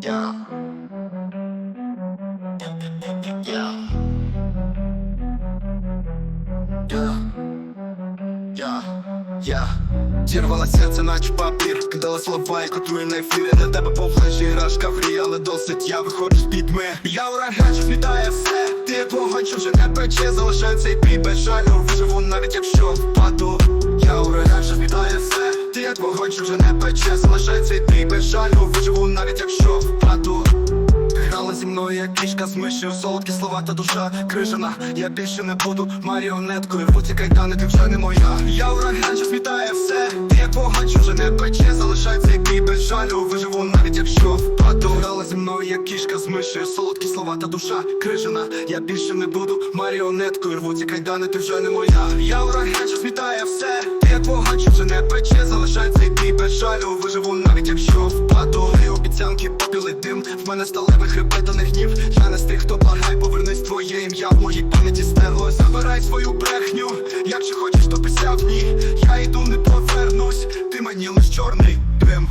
Yeah. Yeah. Зірвала серце, наче папір. Кидала слова, як отрує на ефірі. На тебе по флеші рашка грі, але досить. Я виходжу з пітьми. Я ураган, що вітає все. Ти вогонь, що вже не пече Залишаю цей бій без жалю. Виживу навіть якщо впаду. Я ураган, що вітає все. Ти як вогонь, вже не пече Залишаю цей бій жалю мною кішка мишею Солодкі слова та душа крижана. Я більше не буду маріонеткою Футі кайдани, ти вже не моя. Я ураган, що вітає все як вогонь, що вже не пече цей бій без жалю. Виживу навіть якщо впаду. Грала зі мною як кішка з мишею Солодкі слова та душа крижана. Я більше не буду маріонеткою Рвуті кайдани, ти вже не моя. Я ураган, що вітає все як вогонь, що вже не пече цей бій без жалю. Виживу Мене сталевих репетаних гнів. Я не з тих, хто благай, повернись твоє ім'я. В моїй пам'яті стерло. Забирай свою брехню, якщо хочеш, то після в ній. Я йду, не повернусь, ти мені лиш чорний дим.